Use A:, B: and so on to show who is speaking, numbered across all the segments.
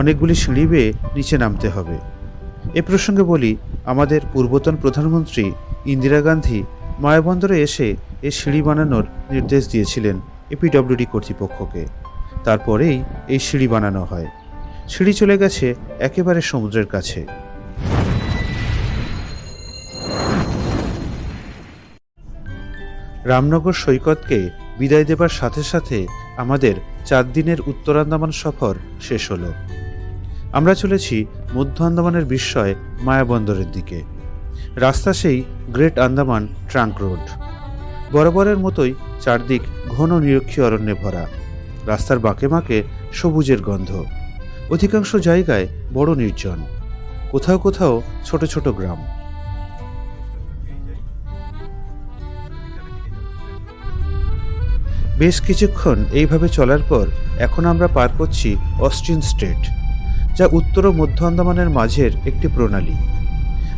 A: অনেকগুলি সিঁড়ি বেয়ে নিচে নামতে হবে। এ প্রসঙ্গে বলি, আমাদের পূর্বতন প্রধানমন্ত্রী ইন্দিরা গান্ধী মায়াবন্দরে এসে এ সিঁড়ি বানানোর নির্দেশ দিয়েছিলেন এপিডব্লিউডি কর্তৃপক্ষকে। তারপরেই এই সিঁড়ি বানানো হয়। সিঁড়ি চলে গেছে একেবারে সমুদ্রের কাছে। রামনগর সৈকতকে বিদায় দেবার সাথে সাথে আমাদের চার দিনের উত্তর আন্দামান সফর শেষ হলো। আমরা চলেছি মধ্য আন্দামানের বিস্ময় মায়াবন্দরের দিকে। রাস্তা সেই গ্রেট আন্দামান ট্রাঙ্ক রোড। বরাবরের মতোই চারদিক ঘন নিরক্ষী অরণ্যে ভরা। রাস্তার বাঁকে বাঁকে সবুজের গন্ধ। অধিকাংশ জায়গায় বড় নির্জন। কোথাও কোথাও ছোট ছোট গ্রাম। বেশ কিছুক্ষণ এইভাবে চলার পর এখন আমরা পার করছি অস্টিন স্টেট যা উত্তর ও মধ্য আন্দামানের মাঝের একটি প্রণালী।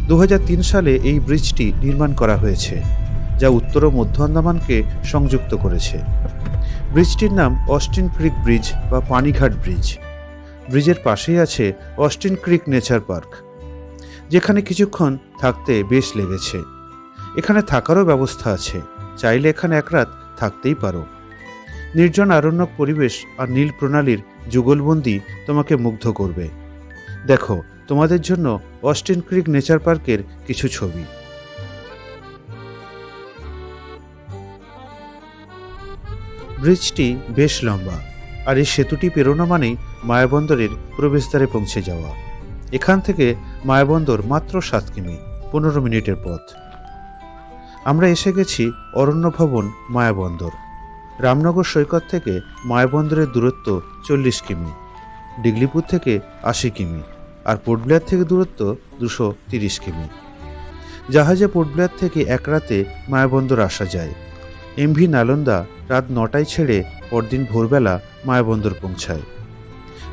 A: দু হাজার তিন সালে এই ব্রিজটি নির্মাণ করা হয়েছে, যা উত্তর ও মধ্য আন্দামানকে সংযুক্ত করেছে। ব্রিজটির নাম অস্টিন ক্রিক ব্রিজ বা পানিঘাট ব্রিজ। ব্রিজের পাশেই আছে অস্টিন ক্রিক নেচার পার্ক, যেখানে কিছুক্ষণ থাকতে বেশ লেগেছে। এখানে থাকারও ব্যবস্থা আছে, চাইলে এখানে এক রাত থাকতেই পারো। নির্জন আরণ্যক পরিবেশ আর নীল প্রণালীর যুগলবন্দি তোমাকে মুগ্ধ করবে। দেখো, তোমাদের জন্য অস্টিন ক্রিক নেচার পার্কের কিছু ছবি। ব্রিজটি বেশ লম্বা আর এই সেতুটি পেরোনো মানেই মায়াবন্দরের প্রবেশদ্বারে পৌঁছে যাওয়া। এখান থেকে মায়াবন্দর মাত্র সাত কিমি, পনেরো মিনিটের পথ। আমরা এসে গেছি অরণ্য ভবন মায়াবন্দর। রামনগর সৈকত থেকে মায়াবন্দরের দূরত্ব চল্লিশ কিমি, ডিগলিপুর থেকে আশি কিমি আর পোর্ট ব্লেয়ার থেকে দূরত্ব দুশো তিরিশ কিমি। জাহাজে পোর্ট ব্লেয়ার থেকে এক রাতে মায়াবন্দর আসা যায়। এমভি নালন্দা রাত নটায় ছেড়ে পরদিন ভোরবেলা মায়াবন্দর পৌঁছায়।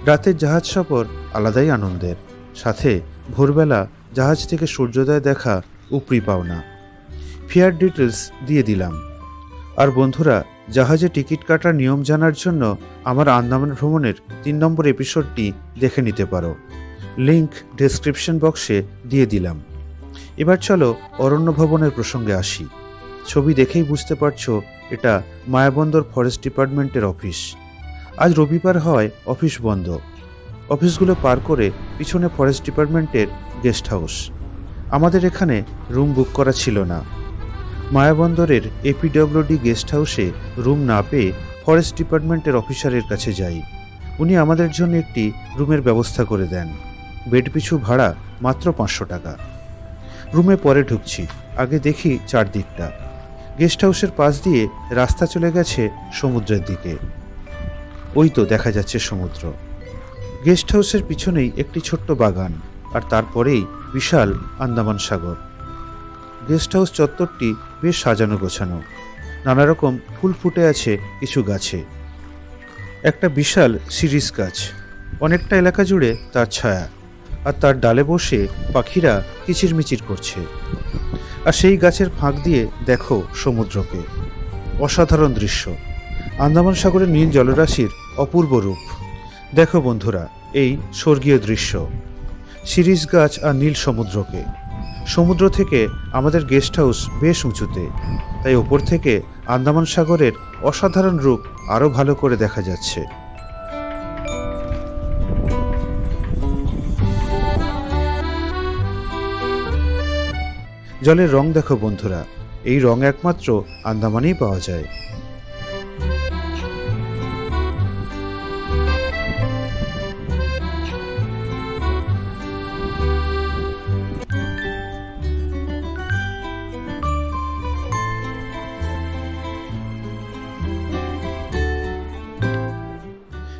A: রাতের জাহাজ সফর আলাদাই আনন্দের। সাথে ভোরবেলা জাহাজ থেকে সূর্যোদয় দেখা উপরি পাওনা। ফেয়ার ডিটেলস দিয়ে দিলাম। আর বন্ধুরা জাহাজে টিকিট কাটার নিয়ম জানার জন্য আমার আন্দামান ভ্রমণের তিন নম্বর এপিসোডটি দেখে নিতে পারো। লিংক ডেসক্রিপশন বক্সে দিয়ে দিলাম। এবার চলো অরণ্য ভবনের প্রসঙ্গে আসি। ছবি দেখেই বুঝতে পারছ, এটা মায়াবন্দর ফরেস্ট ডিপার্টমেন্টের অফিস। আজ রবিবার হয় অফিস বন্ধ। অফিসগুলো পার করে পিছনে ফরেস্ট ডিপার্টমেন্টের গেস্ট হাউস। আমাদের এখানে রুম বুক করা ছিল না। মায়াবন্দরের এপিডব্লিউডি গেস্ট হাউসে রুম না পেয়ে ফরেস্ট ডিপার্টমেন্টের অফিসারের কাছে যাই। উনি আমাদের জন্য একটি রুমের ব্যবস্থা করে দেন। বেড পিছু ভাড়া মাত্র পাঁচশো টাকা। রুমে পরে ঢুকছি, আগে দেখি চারদিকটা। গেস্ট হাউসের পাশ দিয়ে রাস্তা চলে গেছে সমুদ্রের দিকে। ওই তো দেখা যাচ্ছে সমুদ্র। গেস্ট হাউসের পিছনেই একটি ছোট্ট বাগান, আর তারপরেই বিশাল আন্দামান সাগর। গেস্ট হাউস চত্বরটি বেশ সাজানো গোছানো। নানা রকম ফুল ফুটে আছে কিছু গাছে। একটা বিশাল সিরিস গাছ। অনেকটা এলাকা জুড়ে তার ছায়া। আর তার ডালে বসে পাখিরা কিচিরমিচির করছে। আর সেই গাছের ফাঁক দিয়ে দেখো সমুদ্রকে। অসাধারণ দৃশ্য। আন্দামান সাগরের নীল জলরাশির অপূর্ব রূপ। দেখো বন্ধুরা, এই স্বর্গীয় দৃশ্য। সিরিজ গাছ আর নীল সমুদ্রকে। সমুদ্র থেকে আমাদের গেস্ট হাউস বেশ উঁচুতে। তাই ওপর থেকে আন্দামান সাগরের অসাধারণ রূপ আরও ভালো করে দেখা যাচ্ছে। জলের রং দেখো বন্ধুরা, এই রং একমাত্র আন্দামানেই পাওয়া যায়।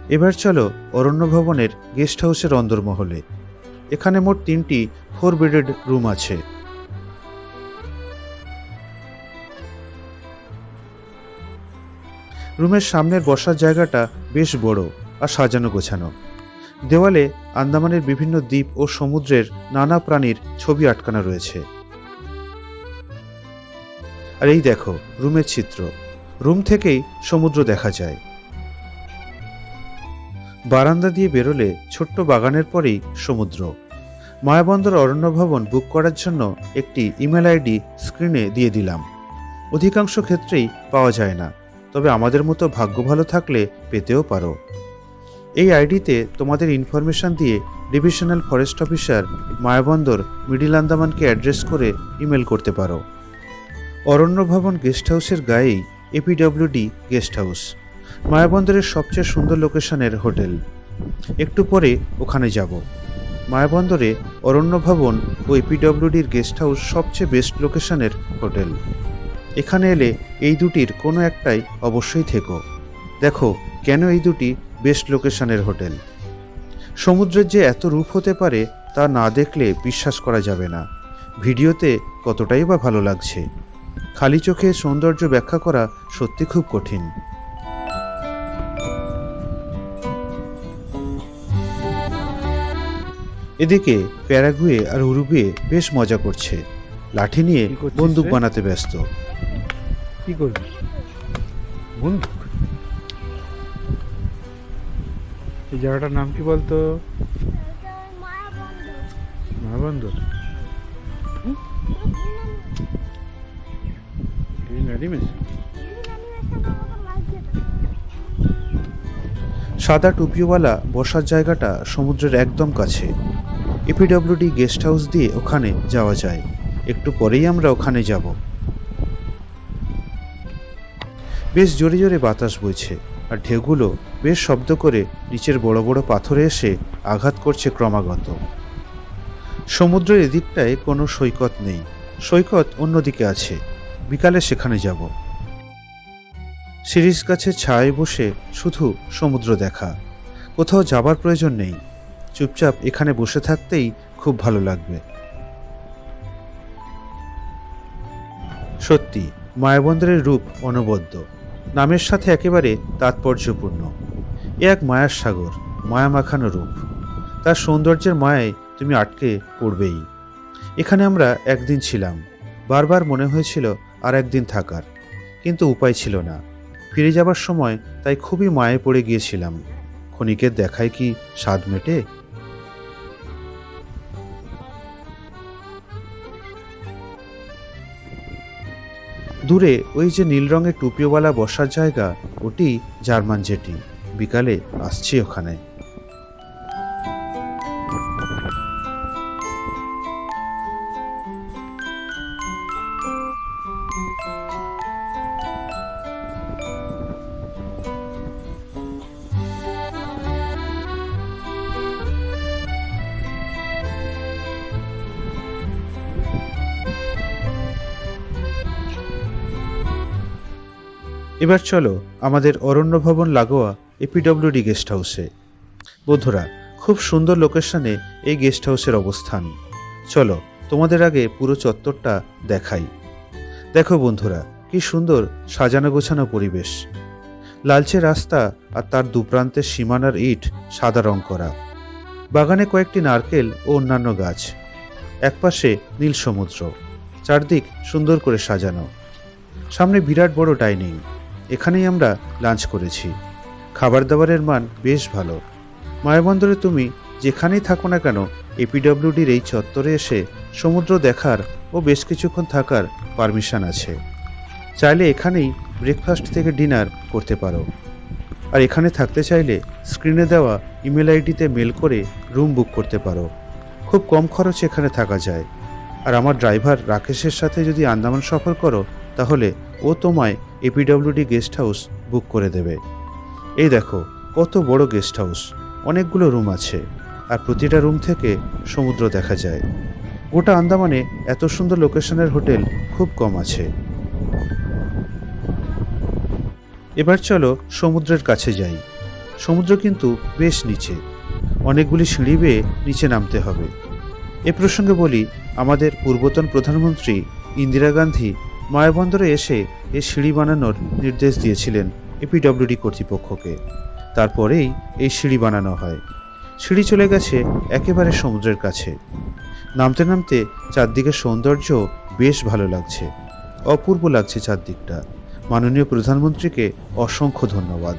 A: এবার চলো অরণ্য ভবনের গেস্ট হাউসের অন্দরমহলে। এখানে মোট তিনটি ফোর বেডেড রুম আছে। রুমের সামনের বসার জায়গাটা বেশ বড় আর সাজানো গোছানো। দেওয়ালে আন্দামানের বিভিন্ন দ্বীপ ও সমুদ্রের নানা প্রাণীর ছবি আটকানো রয়েছে। আর এই দেখো, রুমের চিত্র। রুম থেকেই সমুদ্র দেখা যায়। বারান্দা দিয়ে বেরোলে ছোট্ট বাগানের পরেই সমুদ্র। মায়াবন্দর অরণ্য ভবন বুক করার জন্য একটি ইমেল আইডি স্ক্রিনে দিয়ে দিলাম। অধিকাংশ ক্ষেত্রেই পাওয়া যায় না, তবে আমাদের মতো ভাগ্য ভালো থাকলে পেতেও পারো। এই আইডিতে তোমাদের ইনফরমেশন দিয়ে divisional forest officer Mayabunder middle আন্দামানকে address করে ইমেল করতে পারো। অরণ্য ভবন গেস্ট হাউসের গায়েই এপিডব্লিউডি গেস্ট হাউস মায়াবন্দরের সবচেয়ে সুন্দর লোকেশনের হোটেল। একটু পরে ওখানে যাব। মায়াবন্দরে অরণ্য ভবন ও এপিডব্লিউডির গেস্ট হাউস সবচেয়ে বেস্ট লোকেশনের হোটেল। এখানে এলে এই দুটির কোনো একটাই অবশ্যই থেকো। দেখো, কেন এই দুটি বেস্ট লোকেশনের হোটেল? সমুদ্রের যে এত রূপ হতে পারে তা না দেখলে বিশ্বাস করা যাবে না। ভিডিওতে কতটাই বা ভালো লাগছে। খালি চোখে সৌন্দর্য ব্যাখ্যা করা সত্যি খুব কঠিন। এদিকে প্যারাগুয়ে আর উরুগুয়ে বেশ মজা করছে। লাঠি নিয়ে বন্দুক বানাতে ব্যস্ত।
B: কি করবি? বন্দুক? এই জায়গাটার নাম কি বলতো? অ্যানিমেশন
A: সাদা টুপিওয়ালা বসার জায়গাটা সমুদ্রের একদম কাছে। এপিডব্লিউডি গেস্ট হাউস দিয়ে ওখানে যাওয়া যায়। একটু পরেই আমরা ওখানে যাব। বেশ জোরে জোরে বাতাস বইছে, আর ঢেউগুলো বেশ শব্দ করে নিচের বড় বড় পাথরে এসে আঘাত করছে ক্রমাগত। সমুদ্রের এদিকটায় কোনো সৈকত নেই। সৈকত অন্যদিকে আছে। বিকালে সেখানে যাব। সিরিজ গাছের ছায়ায় বসে শুধু সমুদ্র দেখা। কোথাও যাবার প্রয়োজন নেই। চুপচাপ এখানে বসে থাকতেই খুব ভালো লাগবে। সত্যি মায়াবন্দরের রূপ অনবদ্য। নামের সাথে একেবারে তাৎপর্যপূর্ণ। এ এক মায়ার সাগর মায়া মাখানো রূপ। তার সৌন্দর্যের মায়ায় তুমি আটকে পড়বেই। এখানে আমরা একদিন ছিলাম। বারবার মনে হয়েছিল আর একদিন থাকার। কিন্তু উপায় ছিল না। ফিরে যাবার সময় তাই খুবই মায়ে পড়ে গিয়েছিলাম। ক্ষণিকের দেখায় কি স্বাদ মেটে? দূরে ওই যে নীল রঙের টুপিওয়ালা বসার জায়গা ওটি জার্মান জেটি। বিকালে আসছি ওখানে। এবার চলো আমাদের অরণ্য ভবন লাগোয়া এপিডব্লিউডি গেস্ট হাউসে। বন্ধুরা, খুব সুন্দর লোকেশনে এই গেস্ট হাউসের অবস্থান। চলো, তোমাদের আগে পুরো চত্বরটা দেখাই। দেখো বন্ধুরা, কি সুন্দর সাজানো গোছানো পরিবেশ। লালচে রাস্তা আর তার দুপ্রান্তের সীমানার ইট সাদা রং করা। বাগানে কয়েকটি নারকেল ও অন্যান্য গাছ। একপাশে নীল সমুদ্র। চারদিক সুন্দর করে সাজানো। সামনে বিরাট বড় ডাইনিং। এখানেই আমরা লাঞ্চ করেছি। খাবার দাবারের মান বেশ ভালো। মায়াবন্দরে তুমি যেখানেই থাকো না কেন এপিডব্লিউডির এই চত্বরে এসে সমুদ্র দেখার ও বেশ কিছুক্ষণ থাকার পারমিশন আছে। চাইলে এখানেই ব্রেকফাস্ট থেকে ডিনার করতে পারো। আর এখানে থাকতে চাইলে স্ক্রিনে দেওয়া ইমেল আইডিতে মেল করে রুম বুক করতে পারো। খুব কম খরচে এখানে থাকা যায়। আর আমার ড্রাইভার রাকেশের সাথে যদি আন্দামান সফর করো তাহলে ও তোমায় এপিডব্লিউডি গেস্ট হাউস বুক করে দেবে। এই দেখো, কত বড় গেস্ট হাউস অনেকগুলো রুম আছে, আর প্রতিটা রুম থেকে সমুদ্র দেখা যায়। গোটা আন্দামানে এত সুন্দর লোকেশনের হোটেল খুব কম আছে। এবার চলো সমুদ্রের কাছে যাই। সমুদ্র কিন্তু বেশ নিচে। অনেকগুলি সিঁড়ি বেয়ে নিচে নামতে হবে। এ প্রসঙ্গে বলি, আমাদের পূর্বতন প্রধানমন্ত্রী ইন্দিরা গান্ধী মায়াবন্দরে এসে এ সিঁড়ি বানানোর নির্দেশ দিয়েছিলেন এপিডব্লিউডি কর্তৃপক্ষকে। তারপরেই এই সিঁড়ি বানানো হয়। সিঁড়ি চলে গেছে একেবারে সমুদ্রের কাছে। নামতে নামতে চারদিকের সৌন্দর্য বেশ ভালো লাগছে। অপূর্ব লাগছে চারদিকটা। মাননীয় প্রধানমন্ত্রীকে অসংখ্য ধন্যবাদ।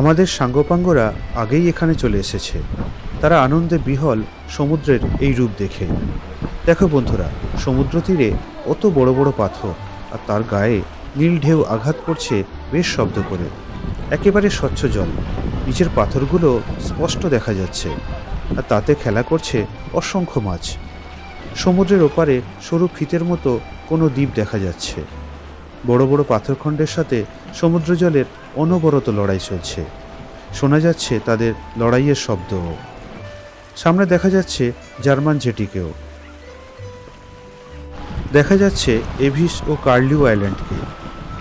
A: আমাদের সাঙ্গপাঙ্গরা আগেই এখানে চলে এসেছে। তারা আনন্দে বিহল সমুদ্রের এই রূপ দেখে। দেখো বন্ধুরা, সমুদ্র তীরে অত বড় বড় পাথর, আর তার গায়ে নীল ঢেউ আঘাত করছে বেশ শব্দ করে। একেবারে স্বচ্ছ জল। নিচের পাথরগুলো স্পষ্ট দেখা যাচ্ছে, আর তাতে খেলা করছে অসংখ্য মাছ। সমুদ্রের ওপারে সরু ফিতের মতো কোনো দ্বীপ দেখা যাচ্ছে। বড় বড় পাথরখণ্ডের সাথে সমুদ্র জলের অনবরত লড়াই চলছে। শোনা যাচ্ছে তাদের লড়াইয়ের শব্দও সামনে দেখা যাচ্ছে জার্মান জেটিকেও। দেখা যাচ্ছে এভিস ও কার্লিউ আইল্যান্ডকে।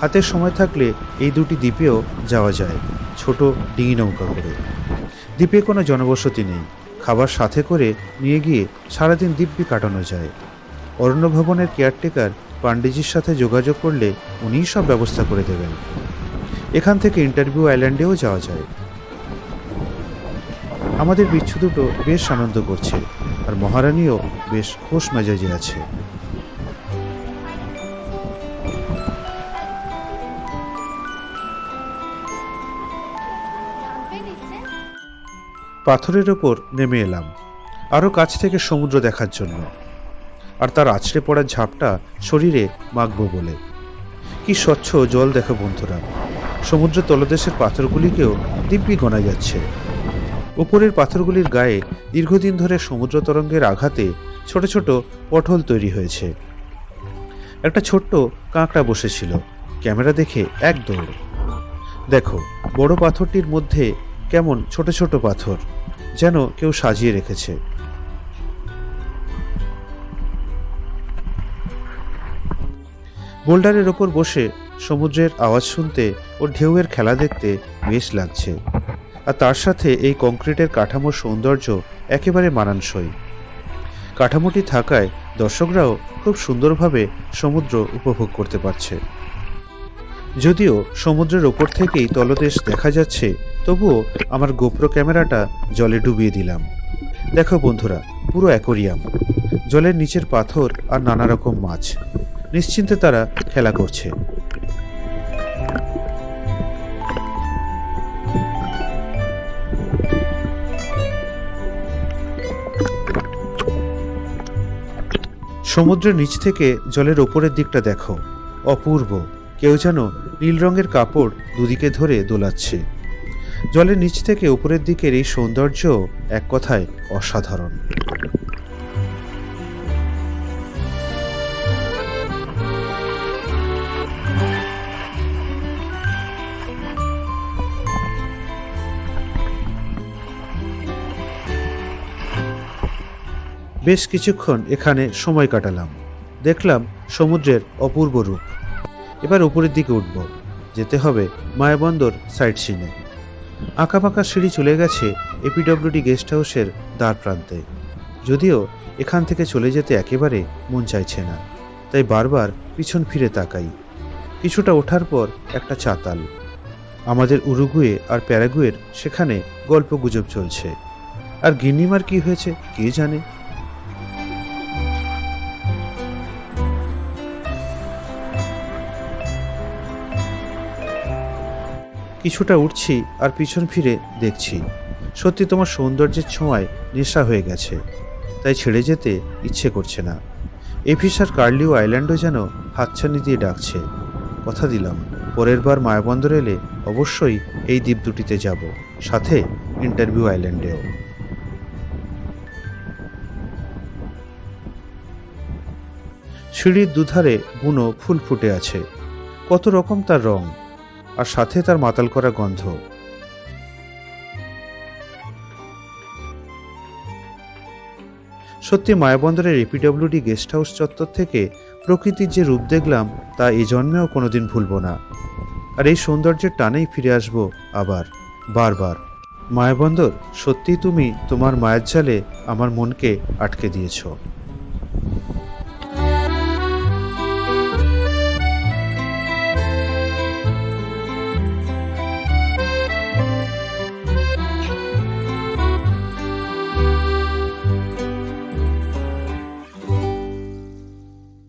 A: হাতের সময় থাকলে এই দুটি দ্বীপেও যাওয়া যায়, ছোট ডিঙি নৌকা করে। দ্বীপে কোনো জনবসতি নেই। খাবার সাথে করে নিয়ে গিয়ে সারাদিন দিব্যি কাটানো যায়। অরণ্য ভবনের কেয়ারটেকার পান্ডিজির সাথে যোগাযোগ করলে উনিই সব ব্যবস্থা করে দেবেন। এখান থেকে ইন্টারভিউ আইল্যান্ডেও যাওয়া যায়। আমাদের বিচ্ছু দুটো বেশ আনন্দ করছে, আর মহারানীও বেশ খোশ মেজাজে আছে। পাথরের ওপর নেমে এলাম আরও কাছ থেকে সমুদ্র দেখার জন্য। আর তার আছড়ে পড়ার ঝাপটা শরীরে মাখবো বলে। কি স্বচ্ছ জল দেখো বন্ধুরা। সমুদ্র তলদেশের পাথরগুলিকেও দিব্যি গোনা যাচ্ছে। উপরের পাথরগুলির গায়ে দীর্ঘদিন ধরে সমুদ্র তরঙ্গের আঘাতে ছোট ছোট পটল তৈরি হয়েছে। একটা ছোট্ট কাঁকড়া বসেছিল, ক্যামেরা দেখে এক দৌড়। দেখো, বড় পাথরটির মধ্যে কেমন ছোট ছোট পাথর, যেন কেউ সাজিয়ে রেখেছে। বোল্ডারের ওপর বসে সমুদ্রের আওয়াজ শুনতে ও ঢেউয়ের খেলা দেখতে বেশ লাগছে। আর তার সাথে এই কংক্রিটের কাঠামোর সৌন্দর্য একেবারে মানানসই। কাঠামোটি থাকায় দর্শকরাও খুব সুন্দরভাবে সমুদ্র উপভোগ করতে পারছে। যদিও সমুদ্রের ওপর থেকেই তলদেশ দেখা যাচ্ছে, তবুও আমার গোপ্র ক্যামেরাটা জলে ডুবিয়ে দিলাম। দেখো বন্ধুরা, পুরো অ্যাকোরিয়াম। জলের নিচের পাথর আর নানা রকম মাছ। নিশ্চিন্তে তারা খেলা করছে। সমুদ্রের নিচ থেকে জলের ওপরের দিকটা দেখো। অপূর্ব। কেউ যেন নীল রঙের কাপড় দুদিকে ধরে দোলাচ্ছে। জলের নিচ থেকে উপরের দিকের এই সৌন্দর্য এক কথায় অসাধারণ। বেশ কিছুক্ষণ এখানে সময় কাটালাম। দেখলাম সমুদ্রের অপূর্ব রূপ। এবার উপরের দিকে উঠব। যেতে হবে মায়াবন্দর সাইট সিনে। আঁকাবাঁকা সিঁড়ি চলে গেছে এপিডব্লিউডি গেস্ট হাউসের দ্বার প্রান্তে। যদিও এখান থেকে চলে যেতে একেবারে মন চাইছে না, তাই বারবার পিছন ফিরে তাকাই। কিছুটা ওঠার পর একটা চাতাল। আমাদের উরুগুয়ে আর প্যারাগুয়ের সেখানে গল্প গুজব চলছে। আর গিন্নিমার কি হয়েছে কে জানে? কিছুটা উঠছি আর পিছন ফিরে দেখছি। সত্যি তোমার সৌন্দর্যের ছোঁয়ায় নেশা হয়ে গেছে, তাই ছেড়ে যেতে ইচ্ছে করছে না। এফিস আর কার্লিও আইল্যান্ডও যেন হাতছানি দিয়ে ডাকছে। কথা দিলাম, পরের বার মায়াবন্দর এলে অবশ্যই এই দ্বীপ দুটিতে যাব, সাথে ইন্টারভিউ আইল্যান্ডেও। সিঁড়ির দুধারে বুনো ফুল ফুটে আছে। কত রকম তার রং আর সাথে তার মাতাল করা গন্ধ। সত্যি মায়াবন্দরের এপিডব্লিউডি গেস্ট হাউস চত্বর থেকে প্রকৃতির যে রূপ দেখলাম, তা এই জন্মেও কোনোদিন ভুলব না। আর এই সৌন্দর্যের টানেই ফিরে আসব আবার, বারবার। মায়াবন্দর সত্যি তুমি তোমার মায়ের জালে আমার মনকে আটকে দিয়েছ।